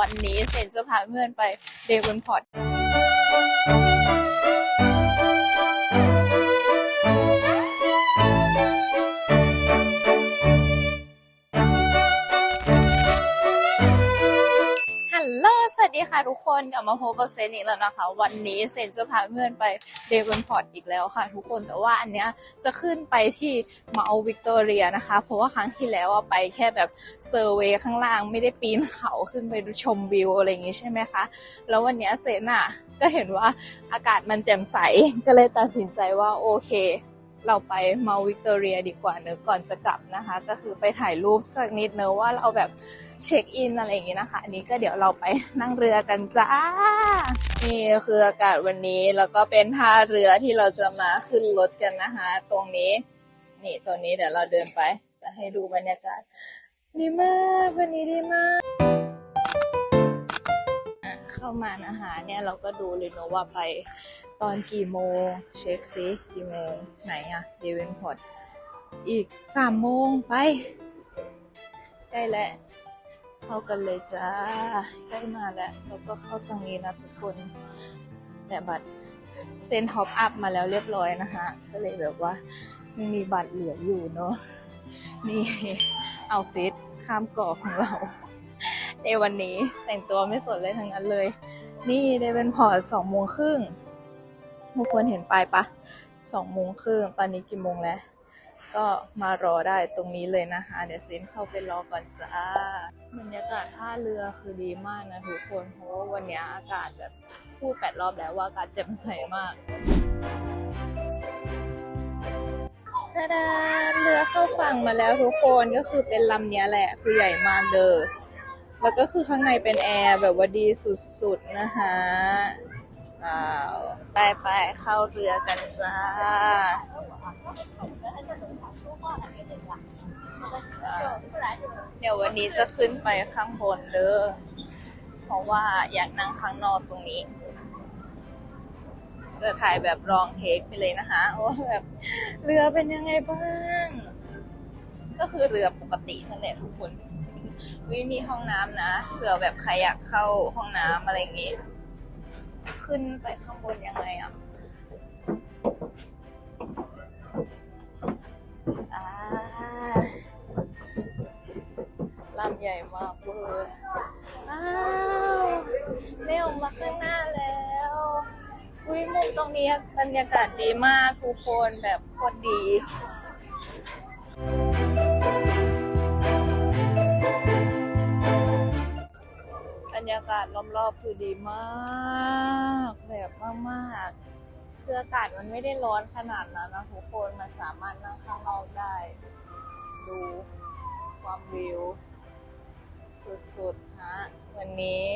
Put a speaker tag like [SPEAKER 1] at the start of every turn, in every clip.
[SPEAKER 1] วันนี้เซนจะพาเพื่อนไปเดวอนพอร์ต วัสดีค่ะทุกคนกลับมาพบกับเซนอีกแล้วนะคะ วันนี้เซนจะพาเพื่อนไปเดวอนพอร์ตอีกแล้วค่ะ ทุกคนแต่ว่าอันเนี้ยจะขึ้นไปที่เมาวิกตอเรียนะคะ เพราะว่าครั้งที่แล้วอะไปแค่แบบเซอร์เวย์ข้างล่างไม่ได้ปีนเขาขึ้นไปดูชมวิวอะไรอย่างงี้ใช่ไหมคะ แล้ววันเนี้ยเซนอะก็เห็นว่าอากาศมันแจ่มใสก็เลยตัดสินใจว่าโอเค เราไปมาวิกตอเรียดีกว่าเนอะก่อนจะกลับนะคะ ก็คือไปถ่ายรูปสักนิดเนอะว่าเราแบบเช็คอินอะไรอย่างงี้นะคะ อันนี้ก็เดี๋ยวเราไปนั่งเรือกันจ้า นี่คืออากาศวันนี้แล้วก็เป็นท่าเรือที่เราจะมาขึ้นรถกันนะคะ ตรงนี้ นี่ตรงนี้เดี๋ยวเราเดินไปจะให้ดูบรรยากาศดีมากวันนี้ดีม เข้ามานะคะเนี่ยเราก็ดูเลยเนอะว่าไปตอนกี่โมง เช็คซิกี่โมง ไหนอะเดเวนพอร์ตอีกสามโมงไปใกล้แล้วเข้ากันเลยจ้าใกล้มาแล้วเราก็เข้าตรงนี้นะทุกคนแต่บัตรเซ็นท็อปอัพมาแล้วเรียบร้อยนะคะก็เลยแบบว่าไม่มีบัตรเหลืออยู่เนาะนี่เอาฟิตข้ามเกาะของเรา ในวันนี้แต่งตัวไม่สดเลยทั้งนั้นเลย นี่ได้เป็นพอร์ตสองโมงครึ่งทุกคนเห็นปลายปะสองโมงครึ่งตอนนี้กี่โมงแล้ว ก็มารอได้ตรงนี้เลยนะคะเดี๋ยวเซนเข้าไปรอก่อนจ้าบรรยากาศท่าเรือคือดีมากนะทุกคนเพราะว่าวันนี้อากาศแบบพูดแปดรอบแล้วว่าอากาศแจ่มใสมากชาดาเรือเข้าฝั่งมาแล้วทุกคนก็คือเป็นลำนี้แหละ คือใหญ่มากเด้อ แล้วก็คือข้างในเป็นแอร์แบบว่าดีสุดๆนะคะอ้าวไปไปๆเข้าเรือกันจ้าอ่าเดี๋ยววันนี้จะขึ้นไปข้างบนเด้อเพราะว่าอยากนั่งข้างนอกตรงนี้ จะถ่ายแบบรองเทคไปเลยนะคะว่าแบบเรือเป็นยังไงบ้าง ก็คือเรือปกตินั่นแหละทุกคน วิมีห้องน้ำนะเผื่อแบบใครอยากเข้าห้องน้ำอะไรอย่างงี้ ขึ้นไปข้างบนยังไงอะอลำใหญ่มากเลยอ้าวได้ออกมาข้างหน้าแล้ววิมุมตรงนี้บรรยากาศดีมากทุกคนแบบโคตรดีากาศรอบๆคือดีมาก แบบมากๆคืออากาศมันไม่ได้ร้อนขนาดนั้นนะทุกคนมันสามารถนั่งข้างนอกได้ ดูความวิว สุดๆฮะวันนี้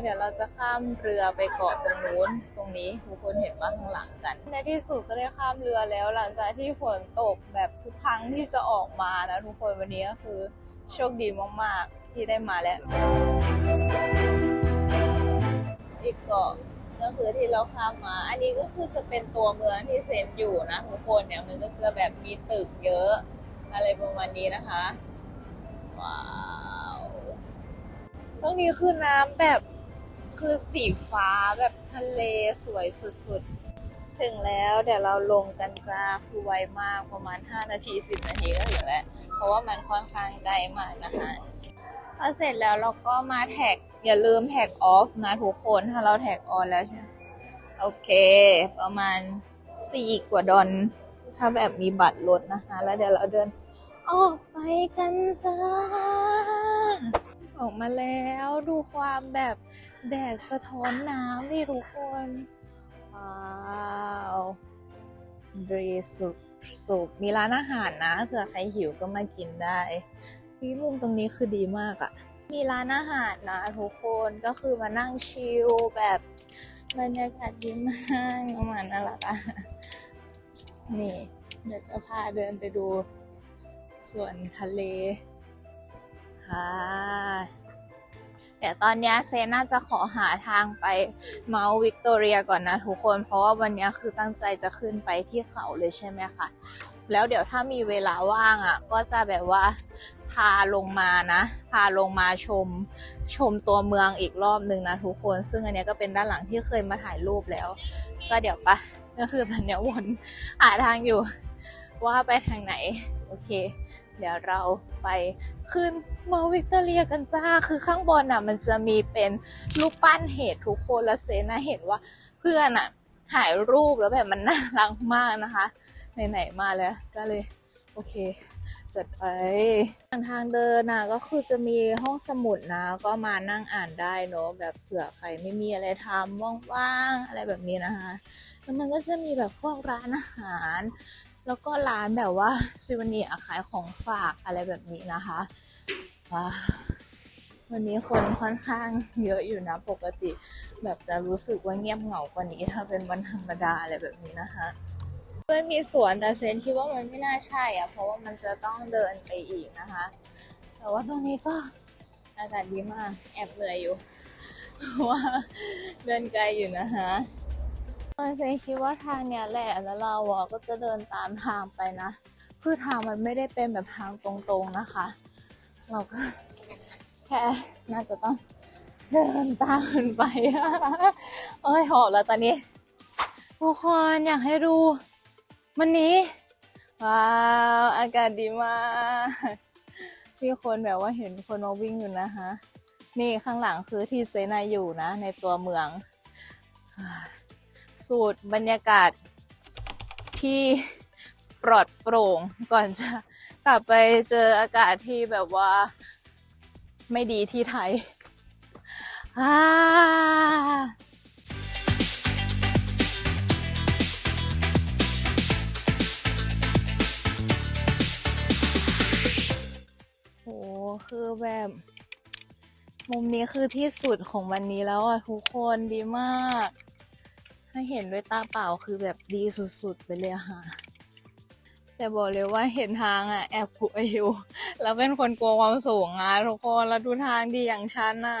[SPEAKER 1] เดี๋ยวเราจะข้ามเรือไปเกาะตรงนู้นตรงนี้ทุกคนเห็นว่าข้างหลังกัน ในที่สุดก็ได้ข้ามเรือแล้วหลังจากที่ฝนตกแบบทุกครั้งที่จะออกมานะทุกคนวันนี้ก็คือโชคดีมากๆ ที่ได้มาแล้ว อีกเกาะก็คือที่เราข้ามมา อันนี้ก็คือจะเป็นตัวเมืองที่เซนอยู่นะทุกคนเนี่ยมันก็จะแบบมีตึกเยอะ อะไรประมาณนี้นะคะ ว้าวตรงนี้คือน้ำแบบคือสีฟ้าแบบทะเลสวยสุดๆ ถึงแล้วเดี๋ยวเราลงกันจ้าคือไวมากประมาณ 5 นาที 10 นาทีก็ถึงแล้ว เพราะว่ามันค่อนข้างไกลมากนะคะ พอเสร็จแล้วเราก็มาแท็ก อย่าลืมแท็กออฟนะทุกคน ถ้าเราแท็กออนแล้วใช่ไหมโอเค ประมาณ4กว่าดอลถ้าแบบมีบัตรลดนะคะ แล้วเดี๋ยวเราเดิน ออกไปกันจ้า ออกมาแล้วดูความแบบแดดสะท้อนน้ำดิทุกคน ว้าวดีสุดสุดมีร้านอาหารนะเผื่อใครหิวก็มากินได้ ที่มุมตรงนี้คือดีมากอะ่ะ มีร้านอาหารนะทุกคนก็คือมานั่งชิลแบบบรรยากาศดีมากประมาณนั่นแหละค่ะนี่เดี๋ยวจะพาเดินไปดูสวนทะเลค่ะเดี๋ยวตอนนี้เซน่าจะขอหาทางไปเมาส์วิกตอเรียก่อนนะทุกคน เพราะว่าวันนี้คือตั้งใจจะขึ้นไปที่เขาเลยใช่ไหมคะแล้วเดี๋ยวถ้ามีเวลาว่างอะ ก็จะแบบว่า พาลงมานะ พาลงมาชมชมตัวเมืองอีกรอบหนึ่งนะทุกคน ซึ่งอันนี้ก็เป็นด้านหลังที่เคยมาถ่ายรูปแล้ว ก็เดี๋ยวปะก็คือตอนนี้วนหาทางอยู่ ว่าไปทางไหน โอเค เดี๋ยวเราไปขึ้นมาวิกตอเรียกันจ้า คือข้างบนอะ มันจะมีเป็นรูปปั้นเหตุทุกคนและเซนะเห็นว่าเพื่อนอะถ่ายรูปแล้วแบบมันน่ารักมากนะคะไหนๆมาแล้วก็เลย โอเค จัดไปทางเดินนะก็คือจะมีห้องสมุดนะ ก็มานั่งอ่านได้เนอะแบบเผื่อใครไม่มีอะไรทำว่างๆอะไรแบบนี้นะคะแล้วมันก็จะมีแบบพวกร้านอาหาร แล้วก็ร้านแบบว่าซิวเนียขายของฝากอะไรแบบนี้นะคะวันนี้คนค่อนข้างเยอะอยู่นะ ปกติ แบบจะรู้สึกว่าเงียบเหงากว่านี้ถ้าเป็นวันธรรมดาอะไรแบบนี้นะคะ ไม่มีสวนแต่เซนคิดว่ามันไม่น่าใช่อะเพราะว่ามันจะต้องเดินไปอีกนะคะ แต่ว่าตรงนี้ก็อากาศดีมาก แอบเหนื่อยอยู่เพราะว่าเดินไกลอยู่นะคะเซนคิดว่าทางเนี้ยแหละแล้วเราอะก็จะเดินตามทางไปนะคือทางมันไม่ได้เป็นแบบทางตรงๆนะคะ เราก็แค่น่าจะต้องเดินตามมันไปโอ้ยหอบแล้วตอนนี้ทุกคนอยากให้ดู วันนี้ ว้าว อากาศดีมากมีคนแบบว่าเห็นคนมาวิ่งอยู่นะคะนี่ข้างหลังคือที่เซนาอยู่นะ ในตัวเมือง สูตรบรรยากาศที่ปลอดโปร่งก่อนจะกลับไปเจออากาศที่แบบว่าไม่ดีที่ไทย อ่า มุมนี้คือที่สุดของวันนี้แล้วอะทุกคนดีมากให้เห็นด้วยตาเปล่าคือแบบดีสุดๆ ไปเลยอะค่ะ แต่บอกเลยว่าเห็นทางอะ แอบกลัวอยู่แล้วเป็นคนกลัวความสูงอะทุกคนแล้วดูทางดีอย่างฉันน่ะ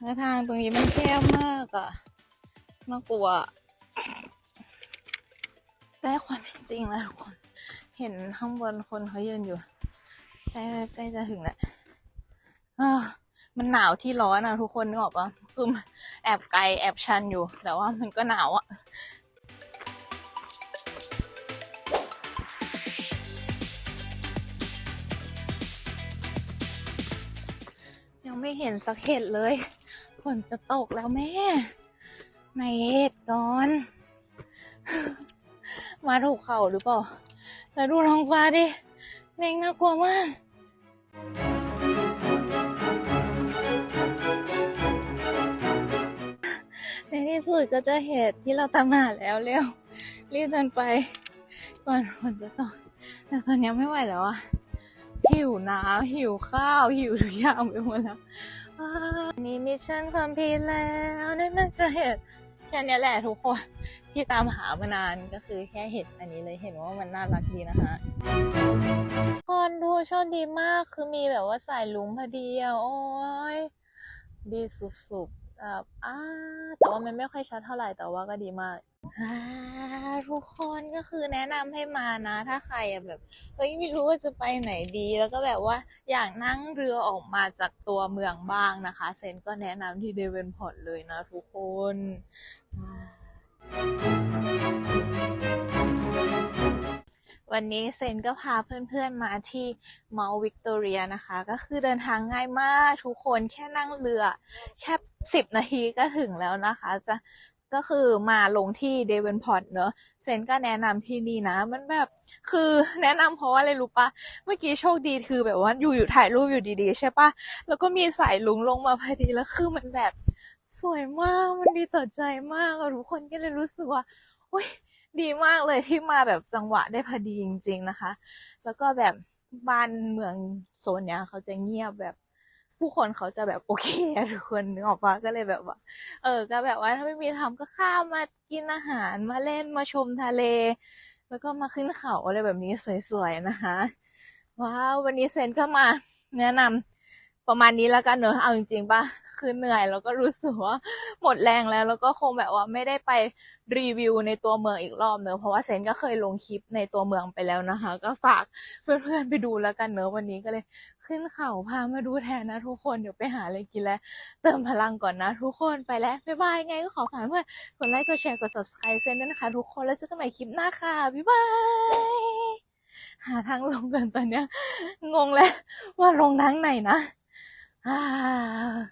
[SPEAKER 1] แล้วทางตรงนี้มันแคบมากอะน่ากลัวใกล้ความเป็นจริงแล้วทุกคน เห็นข้างบนคนเขายืนอยู่ ใกล้ใกล้จะถึงแล้วมันหนาวที่ร้อนอะทุกคนนึกออกปะคือแอบไกลแอบชันอยู่ แต่ว่ามันก็หนาวอะยังไม่เห็นสักเห็ดเลย ฝนจะตกแล้วแม่ ในเห็ดก่อน มาถูกเข่าหรือเปล่า แล้วดูท้องฟ้าดิ แม่งน่ากลัวมาก ในที่สุดก็จะเห็ดที่เราตามหาแล้วเร็ว รีบเดินไป ก่อนฝนจะตกแต่ตอนนี้ไม่ไหวแล้วอะหิวน้ำหิวข้าว หิวทุกอย่างไปหมดแล้วนนี้มิชชั่นคอมพลีทแล้วได้มาเจอเห็ด แค่เนี้ยแหละทุกคนที่ตามหามานานก็คือแค่เห็ดอันนี้เลยเห็นว่ามันน่ารักดีนะคะคนดูโชคดีมากคือมีแบบว่าสายลุงพอดีอะโอ้ยดีสุดๆ แบบอ้าแต่ว่ามันไม่ค่อยชัดเท่าไหร่แต่ว่าก็ดีมากทุกคนก็คือแนะนำให้มานะ ถ้าใครแบบเฮ้ยไม่รู้ว่าจะไปไหนดี แล้วก็แบบว่าอยากนั่งเรือออกมาจากตัวเมืองบ้างนะคะ เซนก็แนะนำที่เดเวนพอร์ตเลยนะทุกคนวันนี้เซนก็พาเพื่อนๆมาที่เมาวิกตอเรียนะคะ ก็คือเดินทางง่ายมากทุกคนแค่นั่งเรือ แค่ สิบนาทีก็ถึงแล้วนะคะ จะก็คือมาลงที่เดเวนพอร์ตเนอะเซนก็แนะนำที่นี่นะ มันแบบ คือแนะนำเพราะว่าอะไรรู้ปะเมื่อกี้โชคดีคือแบบว่าอยู่อยู่ถ่ายรูปอยู่ดีๆ ใช่ปะแล้วก็มีสายลุงลงมาพอดีแล้วคือมันแบบสวยมากมันดีต่อใจมากทุกคนก็เลยรู้สึกว่าโอ้ยดีมากเลยที่มาแบบจังหวะได้พอดีจริง ๆนะคะ แล้วก็แบบบ้านเมืองโซนเนี้ยเขาจะเงียบแบบ ผู้คนเขาจะแบบโอเคทุกคนนึกออกปะก็เลยแบบว่า เออ ก็แบบว่าถ้าไม่มีทำก็ข้ามมากินอาหารมาเล่นมาชมทะเล แล้วก็มาขึ้นเขาอะไรแบบนี้สวยๆนะคะว้าววันนี้เซนก็มาแนะนำ ประมาณนี้แล้วกันเนอะเอาจริงๆป่ะคือเหนื่อยแล้วก็รู้สึกว่าหมดแรงแล้ว แล้วก็คงแบบว่าไม่ได้ไปรีวิวในตัวเมืองอีกรอบเนอะเพราะว่าเซนก็เคยลงคลิปในตัวเมืองไปแล้วนะคะ ก็ฝากเพื่อนๆไปดูแล้วกันเนอะวันนี้ก็เลยขึ้นเขาพามาดูแทนนะทุกคนเดี๋ยวไปหาอะไรกินแล้วเติมพลังก่อนนะทุกคนไปแล้วบ๊ายบายไงก็ขอฝากเพื่อนกดไลค์กดแชร์กด subscribe เซนด้วยนะคะ ทุกคนแล้วเจอกันใหม่คลิปหน้าค่ะบ๊ายบายหาทางลงกันตอนเนี้ยงงแล้วว่าลงทางไหนนะ 啊。